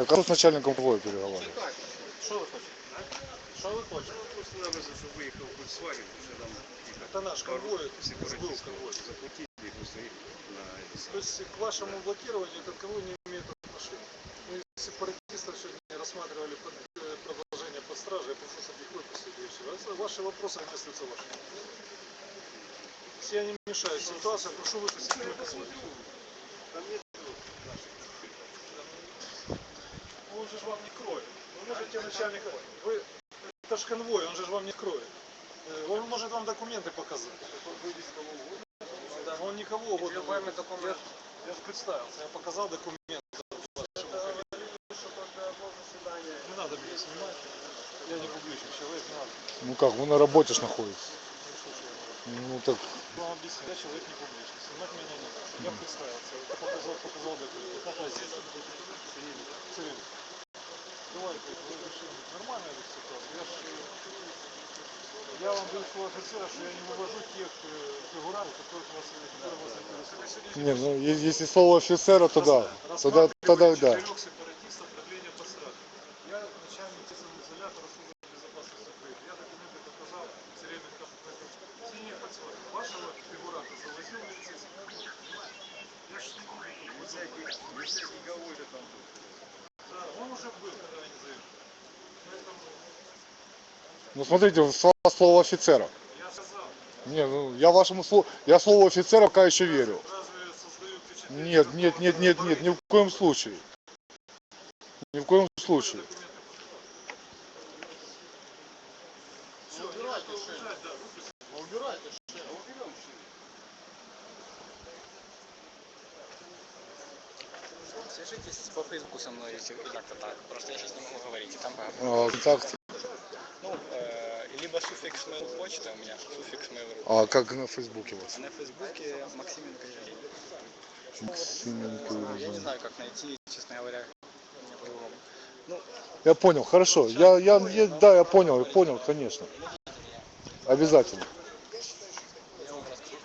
Так а с начальником двое переговаривали. Что вы хотите? Что вы хотите? Ну, просто нам нужно, чтобы выехал Volkswagen, потому там... Типа это наш конвой, был конвой. Запутили их, на... То есть к вашему блокированию этот конвой не имеет отношения. Ну, Мы сепаратистов сегодня рассматривали под, э, продолжение под стражей, потому что их выпустили еще. Ваши вопросы, остаются вашими. Если я не мешаю ситуации, прошу выпустить. же ж вам не кроет. Вы можете начальника... Вы... Это ж конвой, он же ж вам не кроет. Э, Он может вам документы показать. Да, он никого вот. Любыми документами. Я, я же представился, я показал документы. Не надо меня снимать. Я не публичный человек, не надо. Ну как, вы на работе ж находитесь. Ну, слушай, Ну так, я вам объясню, я человек не публичный. Снимать меня не надо. Я представился, я показал, показал документы. Как вас зовут? Цирилл. Давайте, вы решим. Нормальная эта ситуация. Я, ж, э, я вам бывшего офицера, что я не вывожу тех э, фигурантов, которых вас, которые вас интересуют. не, ну е- если слово офицера, то да. Тогда, тогда да. Четырех сепаратистов продление по страже. Я начальник изолятора службы безопасности Украины. Я документы показал все время там. Синий пацан. Вашего фигуранта завозил в милицейский. Я ж не помню. не всякий, не всякий говорит там. Поэтому Ну смотрите, с вас слово офицера. Не, ну я вашему слову, я слову офицера пока еще верю. Нет, нет, нет, нет, нет, ни в коем случае. Ни в коем случае. Свяжитесь по Фейсбуку со мной, если как-то так. Просто я сейчас не могу говорить, и там. А, контакт. Ну, э, либо суффикс mail почта у меня, суффикс mail.ru. А как на Фейсбуке у вас? На Фейсбуке Максименко Евгений. Максименко Я не знаю, как найти, честно говоря, мне по-другому. Ну, Я понял, хорошо. Я, я, я, да, я понял, я понял, конечно. Обязательно. я вам расскажу.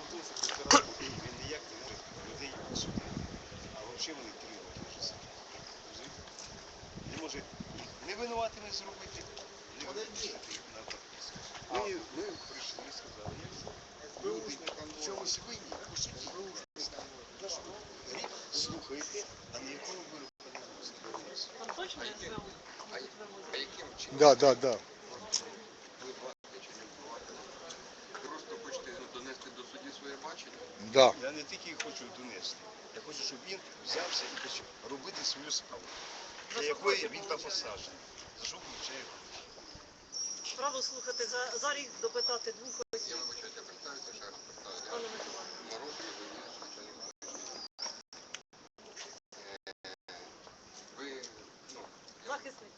Ну, в принципі, це робота. Він ніяк не може людей судити. А взагалі вони три роки вже сидять. Розумієте? Не може їх не винуватими зробити, не випустити їх на підписку. Ми, ми прийшли і сказали, якщо люди в чомусь винні, беушникам. Рік слухайте, а ніякого вироку не. Там точно я СБУ? А яким чином? Да, да, да. Просто хочете донести до судді своє бачення? Да. Я не тільки хочу донести. Я хочу, щоб він взявся і почав робити свою справу. Для якої він там посаджений. За що включає? Право слухати за, за рік допитати двох осіб. Пане начальник. Е, Ви, ну, Захисник.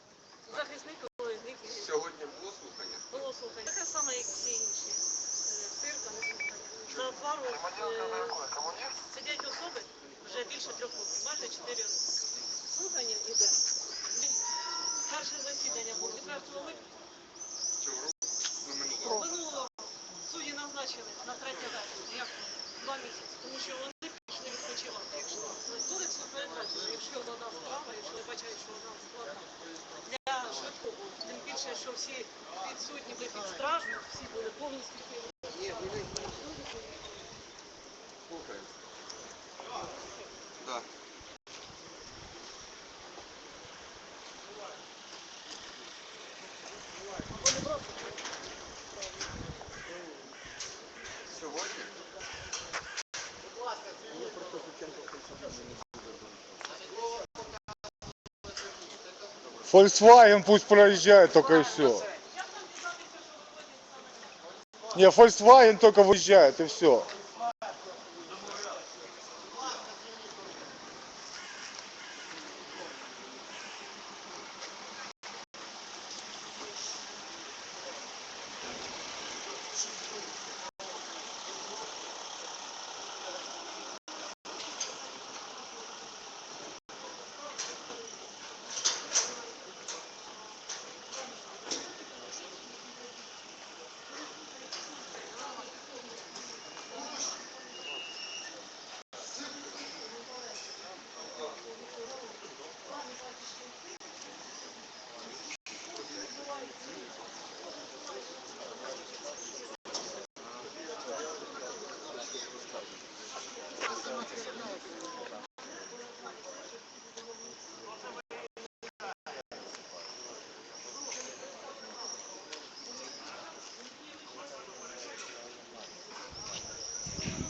Захисник колесник. сьогодні було слухання? Було слухання. Таке саме, як всі інші. Е, Цирка, слухання. За отвару е, сидять особи вже більше трьох років, майже чотири роки. Слухання іде. Перше засідання було 4 липня. Цього року? Ну, минулого. Минулого судді назначили на 3 вересня. Як? Два місяці. Тому що вони пішли відпочивати. Якщо кодекс передбачено, якщо дана справа, якщо не бачать, що вона складна для швидкого, тим більше, що всі підсудні були під стражу, всі були повністю Слухаю. Да. Сьогодні? Volkswagen пусть проезжает только и все. Не, Volkswagen только выезжает и все.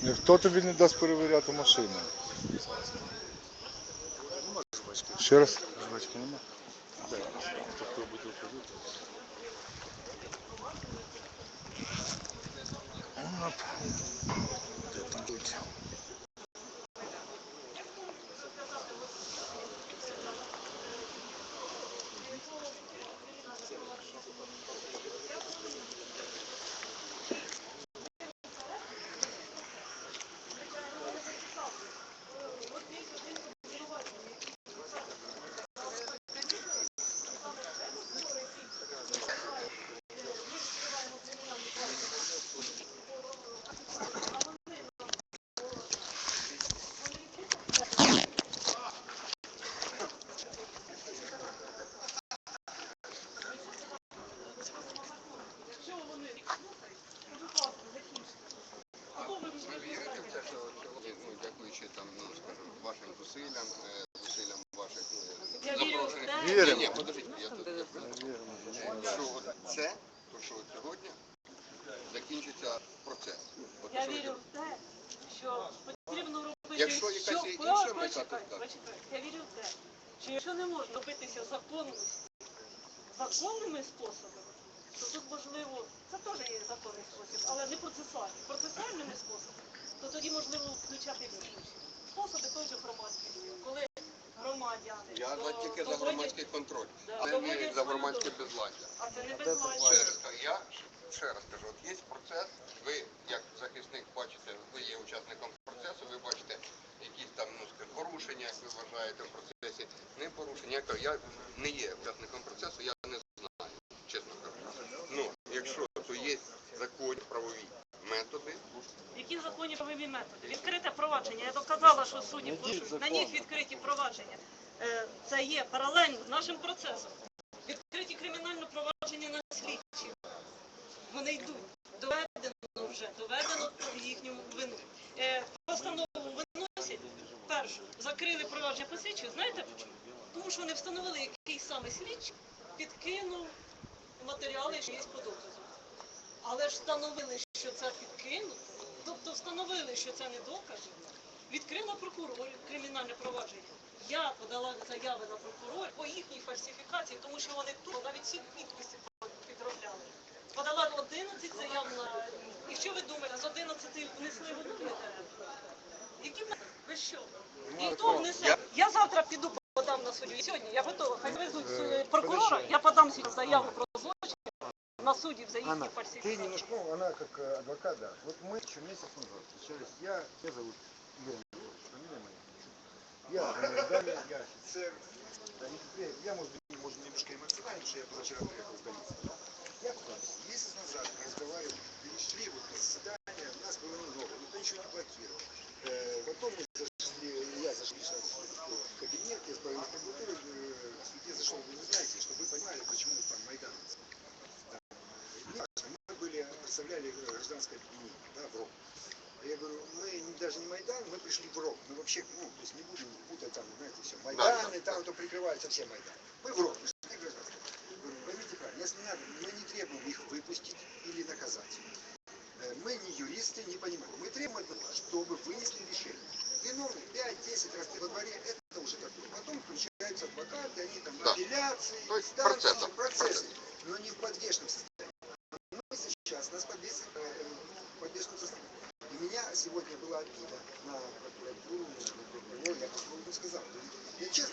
Ніхто тобі не дасть перевіряти машину. Ще раз. Жвачки нема? Або ви вже Ви вірите в те, що чоловік, ну, дякуючи там, ну, скажімо, вашим зусиллям, е, зусиллям ваших, ну, Я вірю в те, Ні, ні, подождіть, я тут що от це, то що от сьогодні закінчиться процес. От Я що вірю в те, що потрібно робити Якщо що якась є інша мета, почекай, то так. почекай. Я вірю в те, що якщо не можна робитися законними, законними способами, то тут можливо, це теж є законний спосіб, але не процесуальний. Процесуальними способами, то тоді можливо включати всі інші способи теж громадськості. Коли громадяни Я за тільки за громадський контроль, не за громадське безладдя. А це не Ще раз кажу, я ще раз кажу, от є процес, ви як захисник бачите, ви є учасником процесу, ви бачите якісь там ну, скажімо, порушення, як ви вважаєте в процесі, не порушення. Я кажу, я не є учасником процесу, я не знаю, чесно кажу. Ну, якщо то є законні правові методи, Які законні правові методи? Відкрите провадження. Я доказала, що судді порушують. На них відкриті провадження. Е, Це є паралельно з нашим процесом. Відкриті кримінальне провадження на слідчі. Вони йдуть. Доведено вже, доведено їхню вину. Е, Постанову виносять першу. Закрили провадження по слідчу. Знаєте чому? Тому що вони встановили, який саме слідчий підкинув матеріали, що є по доказу. Але ж встановили, що це підкинуто, тобто встановили, що це не докази Відкрила прокурор кримінальне провадження. Я подала заяви на прокурор по їхній фальсифікації, тому що вони тут навіть всі підписи підробляли. Подала 11 заяв на. І що ви думаєте, з 11 внесли в одну ДР? Які ми- ви що? І хто внесе? Я завтра піду подам на суді. І Сьогодні я готова. Хай везуть е, прокурора, я подам сьогодні заяву про злочин на суддів за їхні Анна, ты фальсифікації. немножко, ну, она как э, адвокат, да. Вот мы еще месяц назад встречались. Я, меня зовут Игорь Анатольевич, фамилия моя. Я гражданин, я офицер. Да, и я, я, может быть, может, немножко эмоциональный, потому что я позавчера приехал в больницу. Я потом, месяц назад мы разговаривали, перешли вот на заседание, нас было немного, никто ничего не блокировал. Э, потом мы даже не Майдан, мы пришли в РОК. Мы вообще, ну, то есть не будем путать там, знаете, все. Майданы, там, то прикрываются все Майданы. Мы в РОК, пришли. Говорю, поймите правильно, если не надо, мы не требуем их выпустить или наказать. Э, Мы не юристы, не понимаем. Мы требуем, чтобы вынесли решение. Виновный 5-10 раз во дворе, это уже такое. Потом включаются адвокаты, они там Да. апелляции, То есть инстанции, процессом. процессы, но не в подвешенном состоянии. І чисто